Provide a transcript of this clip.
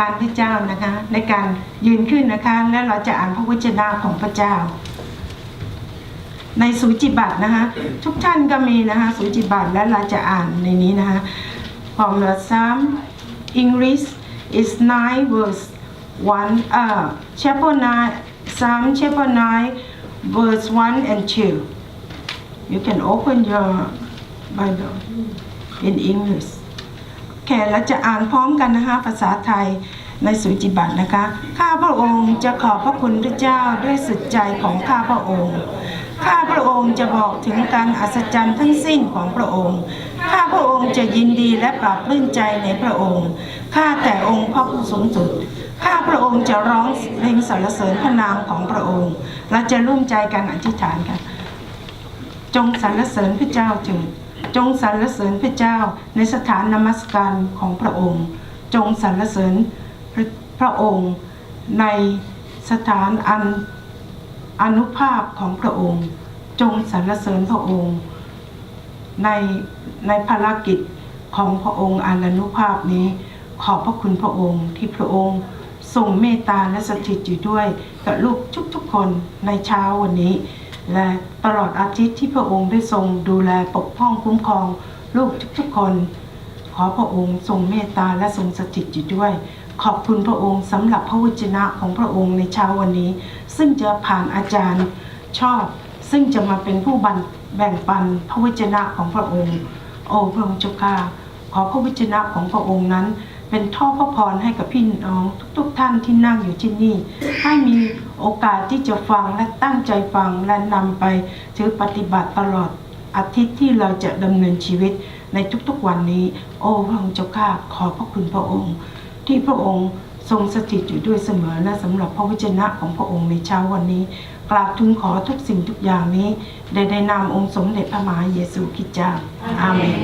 การพระเจ้านะคะในการยืนขึ้นนะคะ และเราจะอ่านพระวจนะของพระเจ้า ในสูจิบัตรนะคะทุกท่านก็มีนะคะสูจิบัตรและเราจะอ่านในนี้นะคะ from the Psalm English is 9 verse 1 uh chapter 9 Psalm chapter 9 verse 1 and 2 you can open your Bible in English โอเคเราจะอ่านพร้อมกันนะคะภาษาไทยในสุจิบัตรนะคะ ข้าพระองค์จะขอบพระคุณพระเจ้าด้วยสุดใจของข้าพระองค์ ข้าพระองค์จะบอกถึงการอัศจรรย์ทั้งสิ้นของพระองค์ ข้าพระองค์จะยินดีและปรับปลื้มใจในพระองค์ ข้าแต่องค์พระผู้สูงสุด ข้าพระองค์จะร้องเพลงสรรเสริญพระนามของพระองค์ และจะร่วมใจกันอธิษฐานกัน จงสรรเสริญพระเจ้าเถิด จงสรรเสริญพระเจ้าในสถานนมัสการของพระองค์ จงสรรเสริญพระพระองค์ ในสถานอันอนุภาพของพระองค์ จงสรรเสริญพระองค์ ในในภารกิจของพระองค์อานุภาพนี้ ขอบพระคุณพระองค์ที่พระองค์ทรงเมตตาและสถิตอยู่ด้วยกับลูกทุกๆคนในเช้าวันนี้ และตลอดอาทิตย์ที่พระองค์ได้ทรงดูแลปกป้องคุ้มครองลูกทุกๆคน ขอพระองค์ทรงเมตตาและทรงสถิตอยู่ด้วย ขอบคุณพระองค์สำหรับพระวจนะของพระองค์ในเช้าวันนี้ ซึ่งจะผ่านอาจารย์ชอบ ซึ่งจะมาเป็นผู้บันแบ่งปันพระวจนะของพระองค์ โอ้พระองค์เจ้าข้าขอพระวจนะของพระองค์นั้น เป็นท่อพระพรให้กับพี่น้องทุกๆท่านที่นั่งอยู่ที่นี่ ให้มีโอกาสที่จะฟังและตั้งใจฟังและนำไปถือปฏิบัติตลอดอาทิตย์ที่เราจะดำเนินชีวิตในทุกๆวันนี้ โอ้พระองค์เจ้าข้าขอพระคุณพระองค์ ที่พระองค์ทรงสถิตอยู่ด้วยเสมอและสำหรับพระวจนะของพระองค์ในเช้าวันนี้กราบทูลขอทุกสิ่งทุกอย่างนี้ในในนามองค์สมเด็จพระมหาเยซูคริสต์เจ้าอาเมน